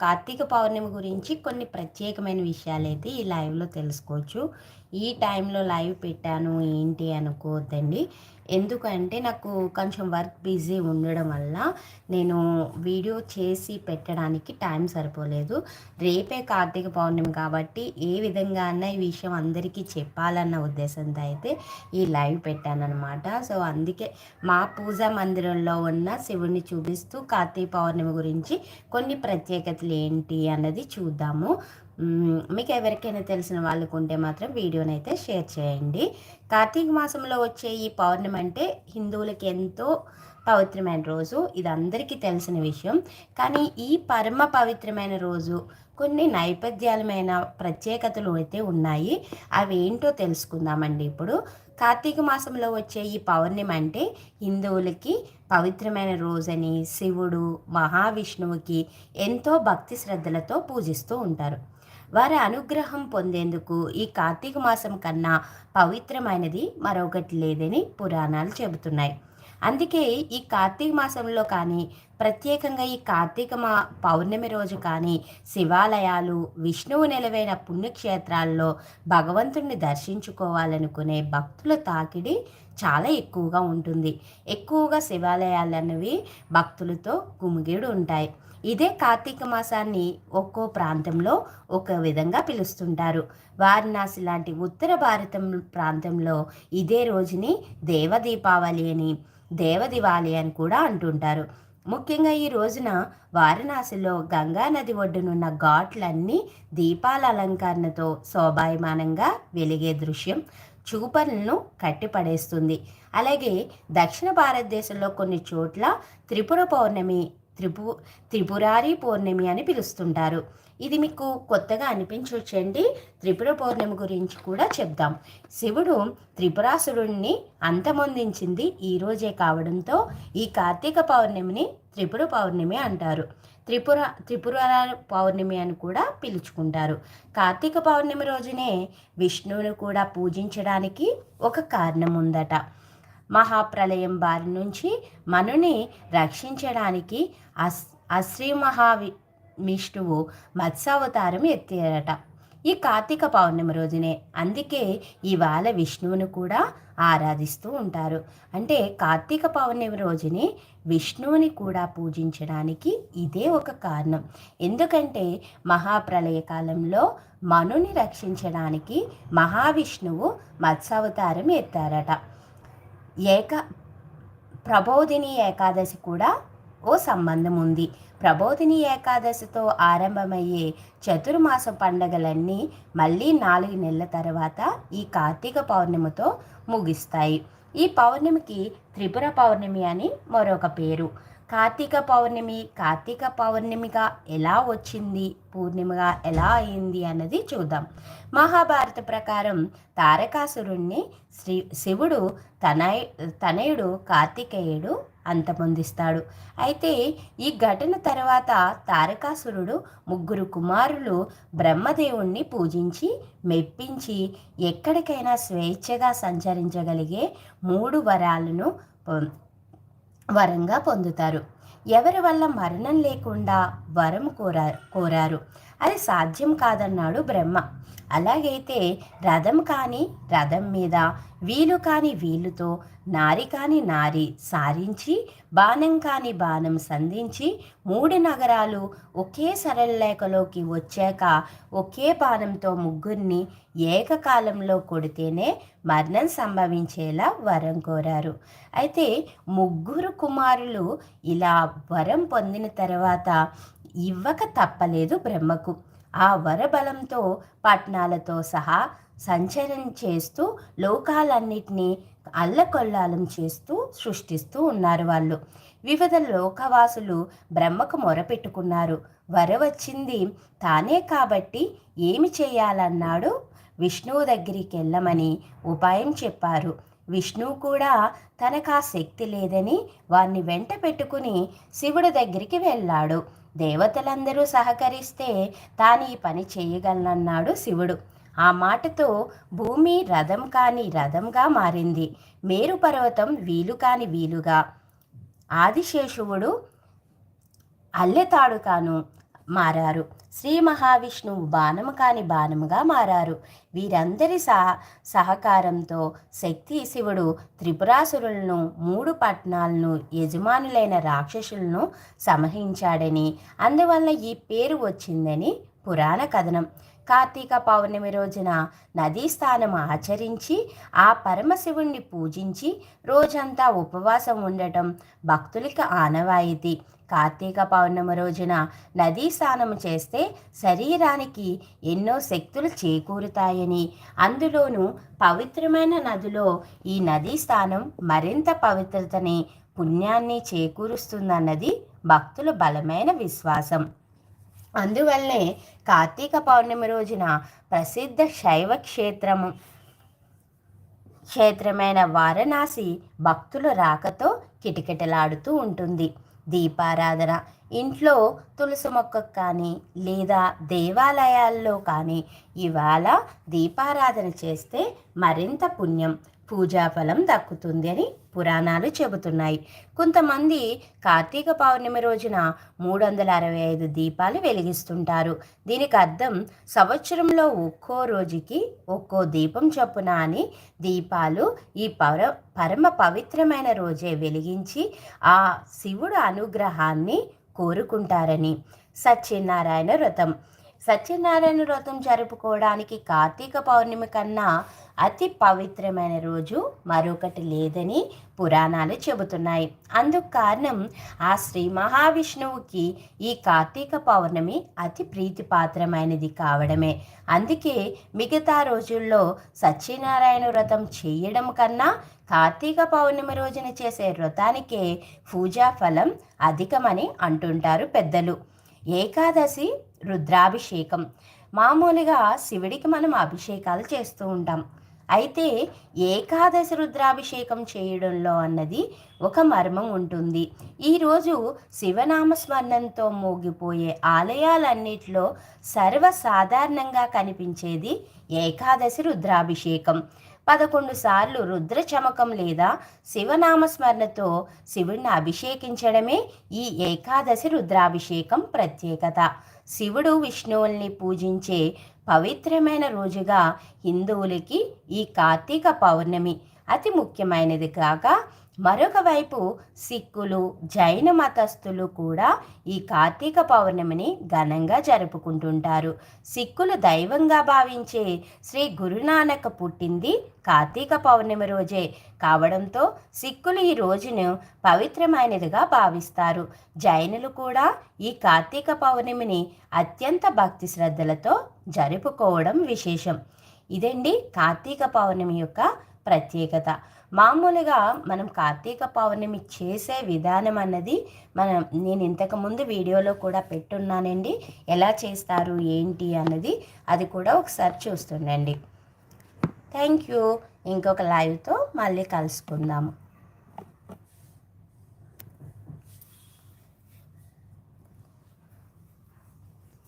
కార్తీక పౌర్ణమి గురించి కొన్ని ప్రత్యేకమైన విషయాలు అయితే ఈ లైవ్లో తెలుసుకోవచ్చు. ఈ టైంలో లైవ్ పెట్టాను ఏంటి అనుకోవద్దండి ఎందుకంటే నాకు కొంచెం వర్క్ బిజీ ఉండడం వల్ల నేను వీడియో చేసి పెట్టడానికి టైం సరిపోలేదు. రేపే కార్తీక పౌర్ణమి కాబట్టి ఏ విధంగా అన్న ఈ విషయం అందరికీ చెప్పాలన్న ఉద్దేశంతో అయితే ఈ లైవ్ పెట్టానమాట సో అందుకే మా పూజా మందిరంలో ఉన్న శివుణ్ణి చూపిస్తూ కార్తీక పౌర్ణమి గురించి కొన్ని ప్రత్యేకతలు ఏంటి అన్నది చూద్దాము. మీకు ఎవరికైనా తెలిసిన వాళ్ళకు ఉంటే మాత్రం వీడియోని అయితే షేర్ చేయండి. కార్తీక మాసంలో వచ్చే ఈ పౌర్ణమి అంటే హిందువులకి ఎంతో పవిత్రమైన రోజు. ఇది అందరికీ తెలిసిన విషయం. కానీ ఈ పరమ పవిత్రమైన రోజు కొన్ని నైపథ్యాలమైన ప్రత్యేకతలు అయితే ఉన్నాయి. అవి ఏంటో తెలుసుకుందామండి ఇప్పుడు. కార్తీక మాసంలో వచ్చే ఈ పౌర్ణమి అంటే హిందువులకి పవిత్రమైన రోజని శివుడు మహావిష్ణువుకి ఎంతో భక్తి శ్రద్ధలతో పూజిస్తూ ఉంటారు. వారి అనుగ్రహం పొందేందుకు ఈ కార్తీక మాసం కన్నా పవిత్రమైనది మరొకటి లేదని పురాణాలు చెబుతున్నాయి. అందుకే ఈ కార్తీక మాసంలో కానీ ప్రత్యేకంగా ఈ కార్తీక మా పౌర్ణమి రోజు కానీ శివాలయాలు విష్ణువు నిలవైన పుణ్యక్షేత్రాల్లో భగవంతుణ్ణి దర్శించుకోవాలనుకునే భక్తుల తాకిడి చాలా ఎక్కువగా ఉంటుంది. ఎక్కువగా శివాలయాలు అనేవి భక్తులతో గుమిగిడు ఉంటాయి. ఇదే కార్తీక మాసాన్ని ఒక్కో ప్రాంతంలో ఒక విధంగా పిలుస్తుంటారు. వారణాసి లాంటి ఉత్తర భారతం ప్రాంతంలో ఇదే రోజుని దేవ దీపావళి అని దేవదివాలి అని కూడా అంటుంటారు. ముఖ్యంగా ఈ రోజున వారణాసిలో గంగా నది ఒడ్డునున్న ఘాట్లన్నీ దీపాల అలంకరణతో శోభాయమానంగా వెలిగే దృశ్యం చూపలను కట్టిపడేస్తుంది. అలాగే దక్షిణ భారతదేశంలో కొన్ని చోట్ల త్రిపుర పౌర్ణమి త్రిపు త్రిపురారి పౌర్ణమి అని పిలుస్తుంటారు. ఇది మీకు కొత్తగా అనిపించవచ్చండి త్రిపుర పౌర్ణమి గురించి కూడా చెప్దాం. శివుడు త్రిపురాసురుణ్ణి అంతమొందించింది ఈ రోజే కావడంతో ఈ కార్తీక పౌర్ణమిని త్రిపుర పౌర్ణమి అంటారు. త్రిపుర త్రిపుర పౌర్ణమి అని కూడా పిలుచుకుంటారు. కార్తీక పౌర్ణమి రోజునే విష్ణువుని కూడా పూజించడానికి ఒక కారణం ఉందట మహాప్రలయం బారి నుంచి మనుని రక్షించడానికి అస్ అశ్రీ మహావి విష్ణువు మత్స్యావతారం ఎత్తారట. ఈ కార్తీక పౌర్ణమి రోజునే అందుకే ఇవాళ విష్ణువును కూడా ఆరాధిస్తూ ఉంటారు. అంటే కార్తీక పౌర్ణమి రోజుని విష్ణువుని కూడా పూజించడానికి ఇదే ఒక కారణం. ఎందుకంటే మహాప్రళయ కాలంలో మనుని రక్షించడానికి మహావిష్ణువు మత్స్యావతారం ఎత్తారట. ఏక ప్రబోధిని ఏకాదశి కూడా ఓ సంబంధం ఉంది ప్రబోధిని ఏకాదశితో ఆరంభమయ్యే చతుర్మాస పండగలన్నీ మళ్ళీ నాలుగు నెలల తర్వాత ఈ కార్తీక పౌర్ణమితో ముగిస్తాయి. ఈ పౌర్ణమికి త్రిపుర పౌర్ణమి అని మరొక పేరు. కార్తీక పౌర్ణమి కార్తీక పౌర్ణమిగా ఎలా వచ్చింది పూర్ణిమగా ఎలా అయింది అన్నది చూద్దాం. మహాభారత ప్రకారం తారకాసురుణ్ణి శ్రీ శివుడు తనయ తనయుడు కార్తికేయుడు అంతమొందిస్తాడు. అయితే ఈ ఘటన తర్వాత తారకాసురుడు ముగ్గురు కుమారులు బ్రహ్మదేవుణ్ణి పూజించి మెప్పించి ఎక్కడికైనా స్వేచ్ఛగా సంచరించగలిగే మూడు వరాలను వరంగా పొందుతారు. ఎవరి వల్ల మరణం లేకుండా వరం కోరారు కోరారు. అది సాధ్యం కాదన్నాడు బ్రహ్మ. అలాగైతే రథం కాని రథం మీద వీలు కాని వీలుతో నారి కాని నారి సారించి బాణం కాని బాణం సంధించి మూడు నగరాలు ఒకే సరళలేఖలోకి వచ్చాక ఒకే బాణంతో ముగ్గురిని ఏకకాలంలో కొడితేనే మరణం సంభవించేలా వరం కోరారు. అయితే ముగ్గురు కుమారులు ఇలా వరం పొందిన తర్వాత ఇవ్వక తప్పలేదు బ్రహ్మకు. ఆ వరబలంతో పట్నాలతో సహా సంచరణ చేస్తూ లోకాలన్నిటినీ అల్లకొల్లాలం చేస్తూ సృష్టిస్తూ ఉన్నారు వాళ్ళు. వివిధ లోకవాసులు బ్రహ్మకు మొరపెట్టుకున్నారు. వర వచ్చింది తానే కాబట్టి ఏమి చేయాలన్నాడు? విష్ణువు దగ్గరికి వెళ్ళమని ఉపాయం చెప్పారు. విష్ణువు కూడా తనకు ఆ శక్తి లేదని వారిని వెంట పెట్టుకుని శివుడి దగ్గరికి వెళ్ళాడు. దేవతలందరూ సహకరిస్తే తాను ఈ పని చేయగలనన్నాడు శివుడు. ఆ మాటతో భూమి రథం కాని రథంగా మారింది. మేరు పర్వతం వీలు కాని వీలుగా. ఆదిశేషువుడు అల్లెతాడు కాను మారారు. శ్రీ మహావిష్ణువు బాణము కాని బాణముగా మారారు. వీరందరి సహ సహకారంతో శక్తి శివుడు త్రిపురాసురులను మూడు పట్టణాలను యజమానులైన రాక్షసులను సంహరించాడని అందువల్ల ఈ పేరు వచ్చిందని పురాణ కథనం. కార్తీక పౌర్ణమి రోజున నదీ స్నానం ఆచరించి ఆ పరమశివుణ్ణి పూజించి రోజంతా ఉపవాసం ఉండటం భక్తులకి ఆనవాయితీ. కార్తీక పౌర్ణమి రోజున నదీ స్నానం చేస్తే శరీరానికి ఎన్నో శక్తులు చేకూరుతాయని. అందులోనూ పవిత్రమైన నదిలో ఈ నదీ స్నానం మరింత పవిత్రతని పుణ్యాన్ని చేకూరుస్తుందన్నది భక్తుల బలమైన విశ్వాసం. అందువల్లే కార్తీక పౌర్ణమి రోజున ప్రసిద్ధ శైవ క్షేత్రము క్షేత్రమైన వారణాసి భక్తుల రాకతో కిటకిటలాడుతూ ఉంటుంది. దీపారాధన. ఇంట్లో తులసి మొక్కకు కానీ లేదా దేవాలయాల్లో కానీ ఇవాళ దీపారాధన చేస్తే మరింత పుణ్యం. పూజాఫలం దక్కుతుంది అని పురాణాలు చెబుతున్నాయి. కొంతమంది కార్తీక పౌర్ణమి రోజున మూడు వందల అరవై ఐదు దీపాలు వెలిగిస్తుంటారు. దీనికి అర్థం సంవత్సరంలో ఒక్కో రోజుకి ఒక్కో దీపం చొప్పున అని దీపాలు ఈ పర పరమ పవిత్రమైన రోజే వెలిగించి ఆ శివుడు అనుగ్రహాన్ని కోరుకుంటారని. సత్యనారాయణ వ్రతం. సత్యనారాయణ వ్రతం జరుపుకోవడానికి కార్తీక పౌర్ణమి కన్నా అతి పవిత్రమైన రోజు మరొకటి లేదని పురాణాలు చెబుతున్నాయి. అందుకు కారణం ఆ శ్రీ మహావిష్ణువుకి ఈ కార్తీక పౌర్ణమి అతి ప్రీతిపాత్రమైనది కావడమే. అందుకే మిగతా రోజుల్లో సత్యనారాయణ వ్రతం చేయడం కన్నా కార్తీక పౌర్ణమి రోజున చేసే వ్రతానికే పూజా ఫలం అధికమని అంటుంటారు పెద్దలు. ఏకాదశి రుద్రాభిషేకం. మామూలుగా శివుడికి మనం అభిషేకాలు చేస్తూ ఉంటాం. అయితే ఏకాదశి రుద్రాభిషేకం చేయడంలో అన్నది ఒక మర్మం ఉంటుంది. ఈరోజు శివనామస్మరణంతో మోగిపోయే ఆలయాలన్నిటిలో సర్వసాధారణంగా కనిపించేది ఏకాదశి రుద్రాభిషేకం. పదకొండు సార్లు రుద్ర చమకం లేదా శివనామస్మరణతో శివుణ్ణి అభిషేకించడమే ఈ ఏకాదశి రుద్రాభిషేకం ప్రత్యేకత. శివుడు విష్ణువుల్ని పూజించే పవిత్రమైన రోజుగా హిందువులకి ఈ కార్తీక పౌర్ణమి అతి ముఖ్యమైనది కాక మరొక వైపు సిక్కులు జైన మతస్థులు కూడా ఈ కార్తీక పౌర్ణమిని ఘనంగా జరుపుకుంటుంటారు. సిక్కులు దైవంగా భావించే శ్రీ గురునానక్ పుట్టింది కార్తీక పౌర్ణమి రోజే. కావడంతో సిక్కులు ఈ రోజును పవిత్రమైనదిగా భావిస్తారు. జైనులు కూడా ఈ కార్తీక పౌర్ణమిని అత్యంత భక్తి శ్రద్ధలతో జరుపుకోవడం విశేషం. ఇదండి కార్తీక పౌర్ణమి యొక్క ప్రత్యేకత. మామూలుగా మనం కార్తీక పౌర్ణమి చేసే విధానం అన్నది మనం నేను ఇంతకుముందు వీడియోలో కూడా పెట్టున్నానండి. ఎలా చేస్తారు ఏంటి అన్నది అది కూడా ఒకసారి చూస్తుండండి. Thank you. ఇంకొక లైవ్తో మళ్ళీ కలుసుకుందాము.